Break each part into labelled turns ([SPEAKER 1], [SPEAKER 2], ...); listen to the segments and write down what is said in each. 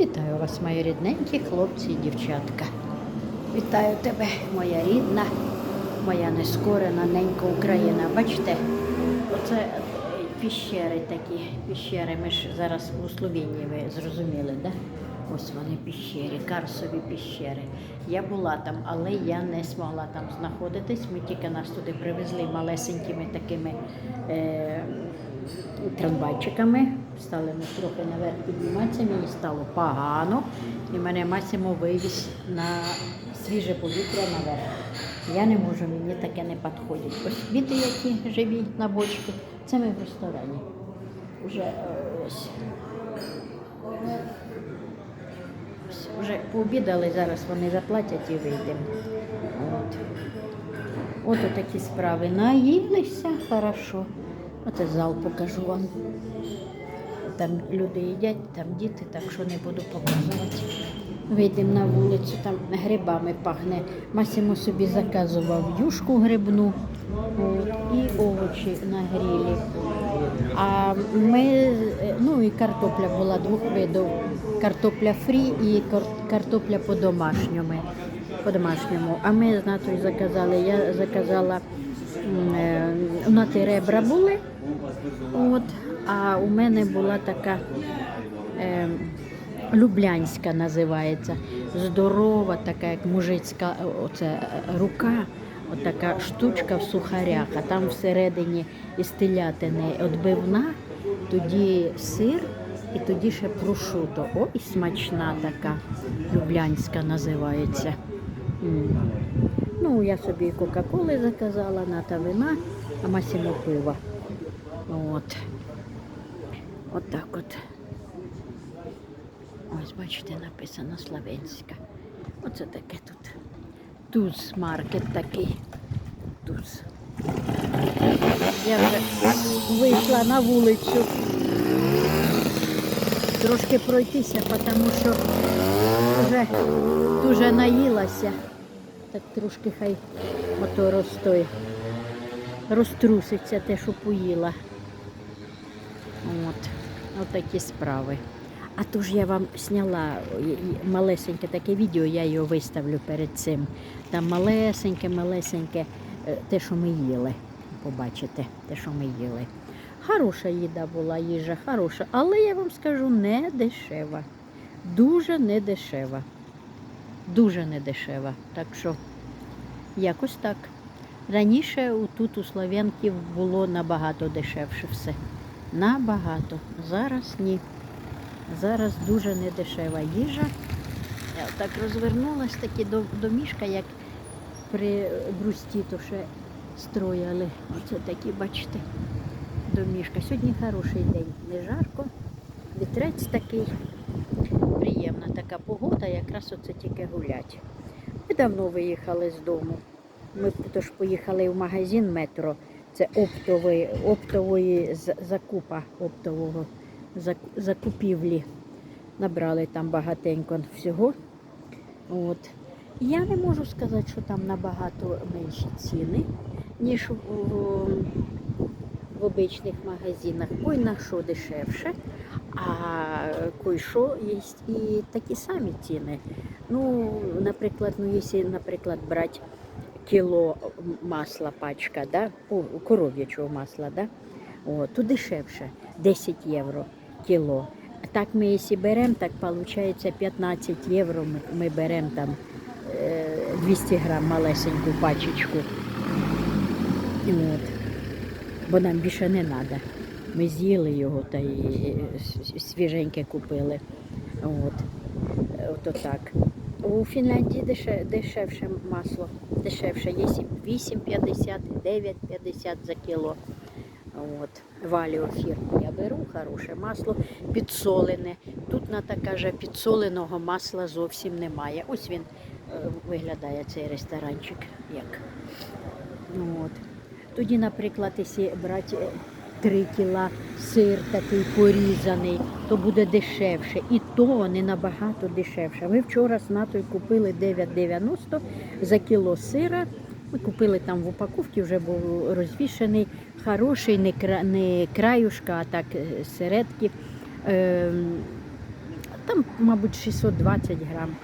[SPEAKER 1] Вітаю вас, мої рідненькі хлопці і дівчатка. Вітаю тебе, моя рідна, моя нескорена ненька Україна. Бачите, оце піщери такі, піщери. Ми ж зараз у Словенії, ви зрозуміли, да? Ось вони піщери, карсові піщери. Я була там, але я не змогла там знаходитись. Ми тільки нас туди привезли малесенькими такими е, трамвайчиками. Стали ми трохи наверх підніматися, мені стало погано, і мене Масімо вивіз на свіже повітря наверх. Я не можу, мені таке не підходить. Ось квіти, які живі на бочці, це ми в ресторані. Уже е, ось. Ось, Вже пообідали, зараз вони заплатять і вийдемо. От. От такі справи. Наїлися хорошо. Оце зал покажу вам. Там люди їдять, там діти, так що не буду показувати. Вийдемо на вулицю, там грибами пахне. Масимо собі заказував юшку грибну от, і овочі на грілі. А ми, е, ну і картопля була двох видів. Картопля фрі і картопля по-домашньому. По-домашньому. А ми з Натою заказали. Я заказала е, у Нати ребра були. От, а у мене була така е, Люблянська називається. Здорова, така як мужицька оце, е, рука, отака штучка в сухарях, а там всередині із телятини відбивна, тоді сир і тоді ще прошуто. О, смачна така люблянська називається. М. Ну, я собі Кока-Коли заказала, ната вина, а Масімо пива. От. От так от. Ось, бачите, написано Словенська. Оце таке тут. Туз маркет такий. Туз. Я вже вийшла на вулицю. Трошки пройтися, тому що вже дуже наїлася. Так трошки хай ото розстой. Розтруситься те, що поїла. От, от такі справи. А то ж я вам зняла і- і малесеньке таке відео, я його виставлю перед цим. Там малесеньке, малесеньке, е, те, що ми їли. Побачите, те, що ми їли. Хороша їда була, їжа хороша, але я вам скажу, не дешева. Дуже не дешева. Дуже не дешева. Так що якось так. Раніше тут у Слов'янків було набагато дешевше все. Набагато. Зараз ні. Зараз дуже недешева їжа. Я так розвернулась, такі до- домішка, як при брусті, то ще строяли. Оце такі, бачите, домішка. Сьогодні хороший день, не жарко, вітрець такий. Приємна така погода, якраз оце тільки гулять. Ми давно виїхали з дому. Ми тож поїхали в магазин метро. Це оптової з- закупа оптового закупівлі. Набрали там багатенько всього. От. Я не можу сказати, що там набагато менші ціни, ніж в, в обичних магазинах. Ой, на що дешевше, а кой-що є і такі самі ціни. Ну, наприклад, ну, якщо, наприклад, брати кіло масла пачка, да? Коров'ячого масла, да? О, то дешевше 10 євро кіло. Так ми, якщо беремо, так виходить 15 євро. Ми, беремо там е, 200 грам малесеньку пачечку. От. Бо нам більше не треба. Ми з'їли його та й свіженьке купили. От. Ото так. У Фінляндії деше, дешевше масло. Дешевше. Є 8,50, 9,50 за кіло. От. Валіо фірму я беру, хороше масло, підсолене. Тут Ната каже, підсоленого масла зовсім немає. Ось він е, виглядає цей ресторанчик як. От. Тоді, наприклад, якщо брати 3 кіла сир такий порізаний, то буде дешевше. І то не набагато дешевше. Ми вчора з Натою купили 9,90 за кіло сира. Ми купили там в упаковці, вже був розвішений, хороший, не, кра, не краюшка, а так е, середки. Ем, Там, мабуть, 620 грам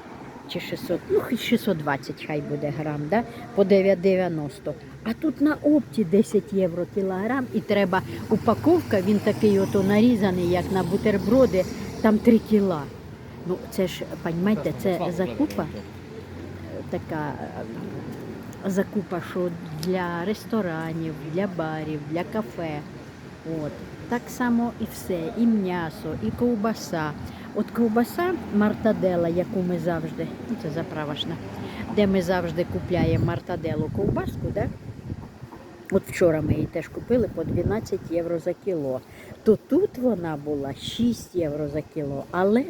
[SPEAKER 1] чи 600, ну 620 хай буде грам, да? по 9,90. А тут на опті 10 євро кілограм і треба упаковка, він такий ото нарізаний, як на бутерброди, там 3 кіла. Ну це ж, розумієте, це закупа така закупа, що для ресторанів, для барів, для кафе. От. Так само і все, і м'ясо, і ковбаса. От ковбаса мартадела, яку ми завжди, ну це заправочна, де ми завжди купляємо мартаделу ковбаску, да? От вчора ми її теж купили по 12 євро за кіло. То тут вона була 6 євро за кіло, але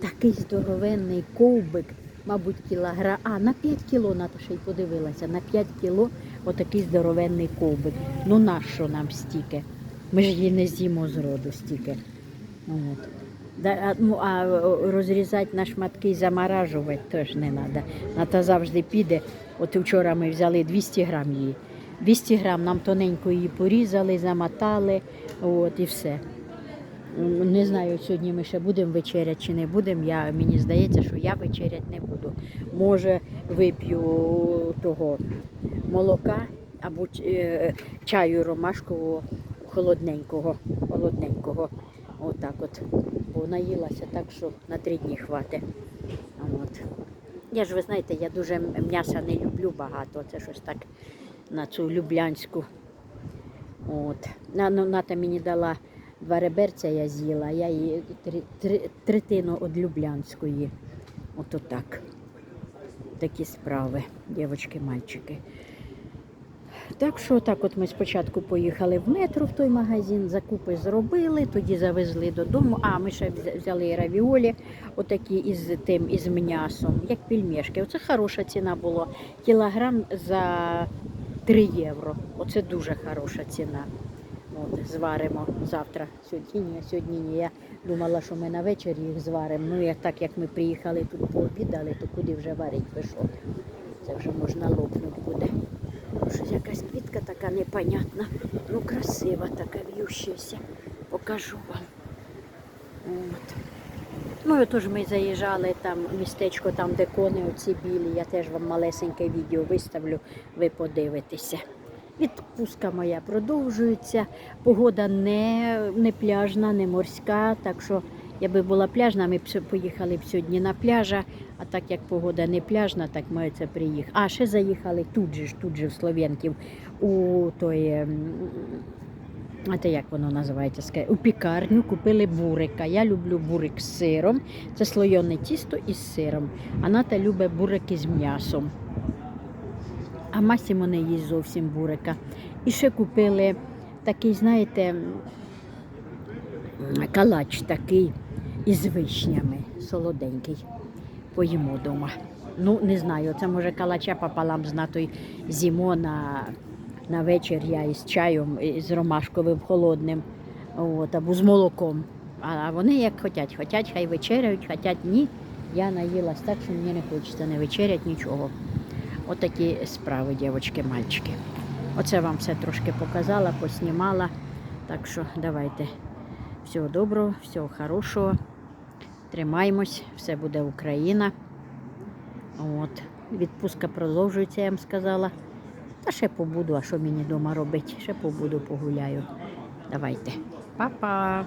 [SPEAKER 1] такий здоровенний ковбик, мабуть, кілограм. А, на 5 кіло, на то ще й подивилася, на 5 кіло отакий здоровенний ковбик. Ну нащо нам стільки? Ми ж її не з'їмо з роду стільки. От. Да, ну, а розрізати на шматки і заморажувати теж не треба. Ната завжди піде. От вчора ми взяли 200 грам її. 200 грам нам тоненько її порізали, замотали, от і все. Не знаю, сьогодні ми ще будемо вечеряти чи не будемо. Я, мені здається, що я вечеряти не буду. Може, вип'ю того молока або е, чаю ромашкового холодненького, холодненького. Отак от. Бо наїлася так, що на три дні хватить. От. Я ж ви знаєте, я дуже м'яса не люблю багато. Це щось так на цю люблянську. От. Ну, Ната мені дала два реберця, я з'їла, я її три, три, третину від люблянської. Ото так. Такі справи, дівчатки, мальчики. Так що так от ми спочатку поїхали в метро в той магазин, закупи зробили, тоді завезли додому. А, ми ще взяли равіолі, отакі із тим, із м'ясом, як пельмешки. Оце хороша ціна була. Кілограм за 3 євро. Оце дуже хороша ціна. От, зваримо завтра. Сьогодні ні, сьогодні ні. Я думала, що ми на вечір їх зваримо. Ну, як так як ми приїхали тут пообідали, то куди вже варить пішов. Це вже можна лопнути буде. Щось якась квітка така непонятна. Ну, красива така в'ющася. Покажу вам. От. Ну, і ми заїжджали там містечко, там, де кони оці білі. Я теж вам малесеньке відео виставлю, ви подивитеся. Відпустка моя продовжується. Погода не, не пляжна, не морська. Так що, якби була пляжна, ми б поїхали б сьогодні на пляжа. А так як погода не пляжна, так ми це приїхали. А ще заїхали тут же ж, тут же в Слов'янків у той. ем, а те як воно називається? У пікарню купили бурика. Я люблю бурик з сиром. Це слойоне тісто із сиром. А Ната любить бурики з м'ясом. А Масімо не їсть зовсім бурика. І ще купили такий, знаєте, калач такий із вишнями, солоденький. Поїмо вдома. Ну, не знаю, це може калача пополам з натою зімо на, на вечір я із чаєм, з ромашковим холодним, от, або з молоком. А вони як хотять, хотять, хай вечеряють, хотять ні. Я наїлась так, що мені не хочеться не вечерять нічого. Отакі справи, дівчатки, мальчики. Оце вам все трошки показала, поснімала. Так що давайте. Всього доброго, всього хорошого. Тримаємось, все буде Україна. От. Відпустка продовжується, я вам сказала. Та ще побуду, а що мені вдома робити? Ще побуду, погуляю. Давайте. Па-па!